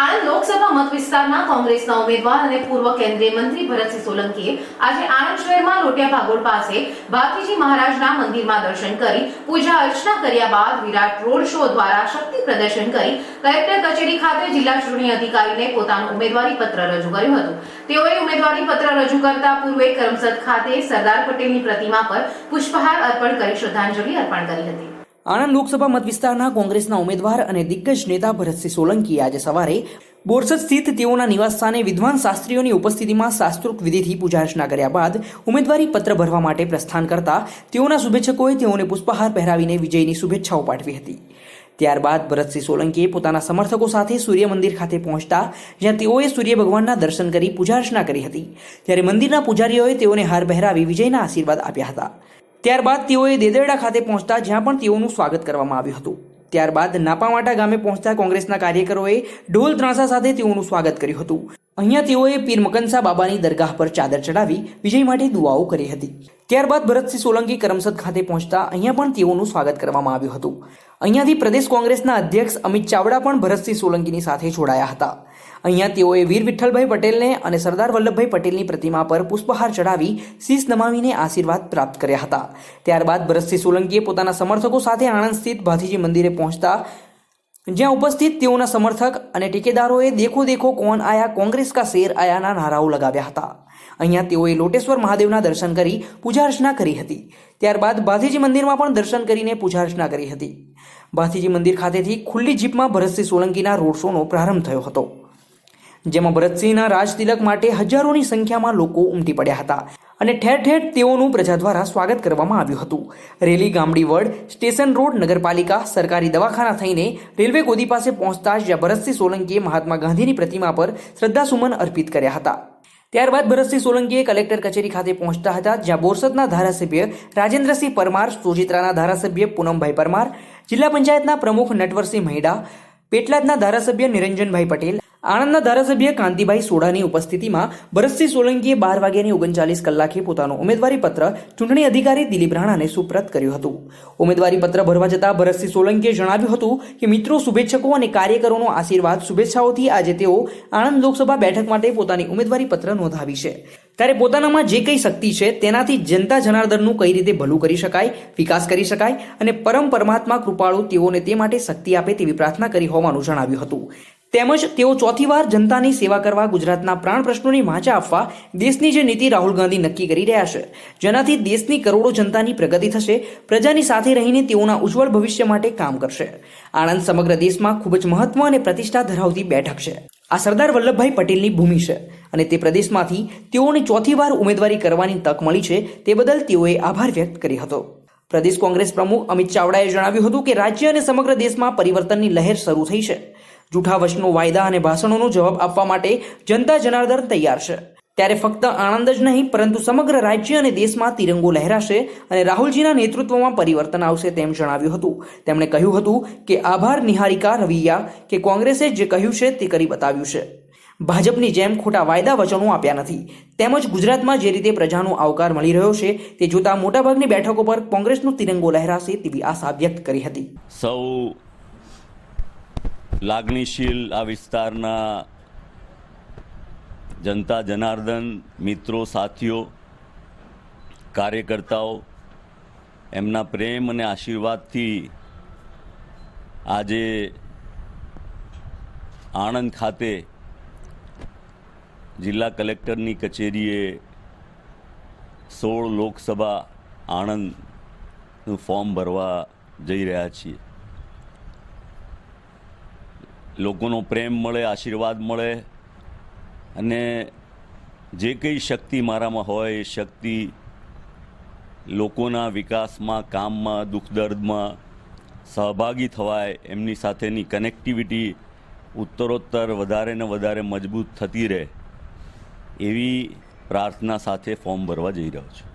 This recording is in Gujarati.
આણંદ લોકસભા મત વિસ્તારના કોંગ્રેસના ઉમેદવાર અને પૂર્વ કેન્દ્રીય મંત્રી ભરતસિંહ સોલંકીએ આજે આણંદ શહેરમાં લોટિયા ભાગોળ પાસે ભાતીજી મહારાજના મંદિરમાં દર્શન કરી પૂજા અર્ચના કર્યા બાદ વિરાટ રોડ શો દ્વારા શક્તિ પ્રદર્શન કરી કલેક્ટર કચેરી ખાતે જિલ્લા ચૂંટણી અધિકારીને પોતાનું ઉમેદવારી પત્ર રજૂ કર્યું હતું. તેઓએ ઉમેદવારી પત્ર રજૂ કરતા પૂર્વે કરમસદ ખાતે સરદાર પટેલની પ્રતિમા પર પુષ્પહાર અર્પણ કરી શ્રદ્ધાંજલિ અર્પણ કરી હતી. આણંદ લોકસભા મત વિસ્તારના કોંગ્રેસના ઉમેદવાર અને દિગ્ગજ નેતા ભરતસિંહ સોલંકી આજે સવારે બોરસદ સ્થિત તેઓના નિવાસસ્થાને વિદ્વાન શાસ્ત્રીઓની ઉપસ્થિતિમાં શાસ્ત્રોક્ત વિધિથી પૂજા અર્ચના કર્યા બાદ ઉમેદવારી પત્ર ભરવા માટે પ્રસ્થાન કરતા તેઓના શુભેચ્છકોએ તેઓને પુષ્પહાર પહેરાવીને વિજયની શુભેચ્છાઓ પાઠવી હતી. ત્યારબાદ ભરતસિંહ સોલંકીએ પોતાના સમર્થકો સાથે સૂર્ય મંદિર ખાતે પહોંચતા જ્યાં તેઓએ સૂર્ય ભગવાનના દર્શન કરી પૂજા અર્ચના કરી હતી. ત્યારે મંદિરના પૂજારીઓએ તેઓને હાર પહેરાવી વિજયના આશીર્વાદ આપ્યા હતા. ત્યારબાદ તેઓએ દેદરડા ખાતે પહોંચતા જ્યાં પણ તેઓનું સ્વાગત કરવામાં આવ્યું હતું. ત્યારબાદ નાપામાટા ગામે પહોંચતા કોંગ્રેસના કાર્યકરોએ ઢોલ ત્રાંસા સાથે તેઓનું સ્વાગત કર્યું હતું. અહીંયા તેઓએ પીર મકનસા બાબાની દરગાહ પર ચાદર ચડાવી વિજય માટે દુઆઓ કરી હતી. ત્યારબાદ ભરતસિંહ સોલંકી કરમસદ ખાતે પહોંચતા અહીંયા પણ તેઓનું સ્વાગત કરવામાં આવ્યું હતું. અહીંયાથી પ્રદેશ કોંગ્રેસના અધ્યક્ષ અમિત ચાવડા પણ ભરતસિંહ સોલંકીની સાથે જોડાયા હતા. અહીંયા તેઓએ વીર વિઠ્ઠલભાઈ પટેલને અને સરદાર વલ્લભભાઈ પટેલની પ્રતિમા પર પુષ્પહાર ચડાવી શીશ નમાવીને આશીર્વાદ પ્રાપ્ત કર્યા હતા. ત્યારબાદ ભરતસિંહ સોલંકીએ પોતાના સમર્થકો સાથે આણંદ સ્થિત ભાથીજી મંદિરે પહોંચતા જ્યાં ઉપસ્થિત તેઓના સમર્થક અને ટેકેદારોએ દેખો દેખો કોણ આયા કોંગ્રેસ કા શેર આયાના નારાઓ લગાવ્યા હતા. અહીંયા તેઓએ લોટેશ્વર મહાદેવના દર્શન કરી પૂજા અર્ચના કરી હતી. ત્યારબાદ ભાથીજી મંદિરમાં પણ દર્શન કરીને પૂજા અર્ચના કરી હતી. ભાથીજી મંદિર ખાતેથી ખુલ્લી જીપમાં ભરતસિંહ સોલંકીના રોડ શોનો પ્રારંભ થયો હતો. જેમાં ભરતસિંહના રાજતિલક માટે હજારોની સંખ્યામાં લોકો ઉમટી પડ્યા હતા. અને ઠેર ઠેર તેઓનું પ્રજા દ્વારા સ્વાગત કરવામાં આવ્યું હતું. રેલી ગામડી વડ, સ્ટેશન રોડ, નગરપાલિકા, સરકારી દવાખાના થઈને રેલવે ગોદી પાસે પહોંચતા જ્યાં ભરતસિંહ સોલંકીએ મહાત્મા ગાંધીની પ્રતિમા પર શ્રદ્ધાસુમન અર્પિત કર્યા હતા. ત્યારબાદ ભરતસિંહ સોલંકીએ કલેક્ટર કચેરી ખાતે પહોંચતા હતા, જ્યાં બોરસદના ધારાસભ્ય રાજેન્દ્રસિંહ પરમાર, સુજિત્રાના ધારાસભ્ય પૂનમભાઈ પરમાર, જિલ્લા પંચાયતના પ્રમુખ નટવરસિંહ મહેડા પેટલાદના ધારાસભ્ય નિરંજનભાઈ પટેલ, આણંદના ધારાસભ્ય કાંતિભાઈ સોડાની ઉપસ્થિતિમાં ભરતસિંહ સોલંકીએ બાર વાગ્યાની ઓગણચાલીસ કલાકે પોતાનું ઉમેદવારી પત્ર ચૂંટણી અધિકારી દિલીપ રાણાને સુપ્રત કર્યું હતું. ઉમેદવારી પત્ર ભરવા જતાં ભરતસિંહ સોલંકીએ જણાવ્યું હતું કે, મિત્રો, શુભેચ્છકો અને કાર્યકરોનો આશીર્વાદ, શુભેચ્છાઓથી આજે તેઓ આણંદ લોકસભા બેઠક માટે પોતાની ઉમેદવારી પત્ર નોંધાવી છે. ત્યારે પોતાનામાં જે કંઈ શક્તિ છે, તેનાથી જનતા જનાર્દનનું કઈ રીતે ભલું કરી શકાય, વિકાસ કરી શકાય અને પરમ પરમાત્મા કૃપાળુ તેઓને તે માટે શક્તિ આપે તેવી પ્રાર્થના કરી હોવાનું જણાવ્યું હતું. તેમજ તેઓ ચોથી વાર જનતાની સેવા કરવા ગુજરાતના પ્રાણ પ્રશ્નોની વાંચા આપવા દેશની જે નીતિ રાહુલ ગાંધી નક્કી કરી રહ્યા છે, જેનાથી દેશની કરોડો જનતાની પ્રગતિ થશે, પ્રજાની સાથે રહીને તેઓના ઉજ્જવળ ભવિષ્ય માટે કામ કરશે. આણંદ સમગ્ર દેશમાં ખૂબ જ મહત્વ અને પ્રતિષ્ઠા ધરાવતી બેઠક છે. આ સરદાર વલ્લભભાઈ પટેલની ભૂમિ છે. અને તે પ્રદેશમાંથી તેઓને ચોથી વાર ઉમેદવારી કરવાની તક મળી છે તે બદલ તેઓએ આભાર વ્યક્ત કર્યો હતો. પ્રદેશ કોંગ્રેસ પ્રમુખ અમિત ચાવડાએ જણાવ્યું હતું કે રાજ્ય અને સમગ્ર દેશમાં પરિવર્તનની લહેર શરૂ થઈ છે. જૂઠા વશનો વાયદા અને ભાષણોનો જવાબ આપવા માટે જનતા જનાર્દન તૈયાર છે. ત્યારે ફક્ત આણંદ જ નહીં, પરંતુ સમગ્ર રાજ્ય અને દેશમાં તિરંગો લહેરાશે અને રાહુલજીના નેતૃત્વમાં પરિવર્તન આવશે તેમ જણાવ્યું હતું. તેમણે કહ્યું હતું કે આભાર નિહારિકા રવૈયા કે કોંગ્રેસે જે કહ્યું છે તે કરી બતાવ્યું છે. ભાજપની જેમ ખોટા વાયદા વચનો આપ્યા નથી. તેમજ ગુજરાતમાં જે રીતે પ્રજાનો આવકાર મળી રહ્યો છે, તે જોતા મોટાભાગની બેઠકો પર કોંગ્રેસનો તિરંગો લહેરાશે તેવી આશા વ્યક્ત કરી હતી. સૌ લાગણીશીલ આ વિસ્તારના જનતા, જનાર્દન, મિત્રો, સાથીઓ, કાર્યકર્તાઓ, એમના પ્રેમ અને આશીર્વાદથી આજે આણંદ ખાતે જિલ્લા કલેક્ટરની કચેરીએ સોળ લોકસભા આણંદનું ફોર્મ ભરવા જઈ રહ્યા છીએ. લોકોનો પ્રેમ મળે, આશીર્વાદ મળે અને જે કંઈ શક્તિ મારામાં હોય એ શક્તિ લોકોના વિકાસમાં, કામમાં, દુઃખ દર્દમાં સહભાગી થવાય, એમની સાથેની કનેક્ટિવિટી ઉત્તરોત્તર વધારે ને વધારે મજબૂત થતી રહે. એવી પ્રાર્થના સાથે ફોર્મ ભરવા જઈ રહ્યો છું.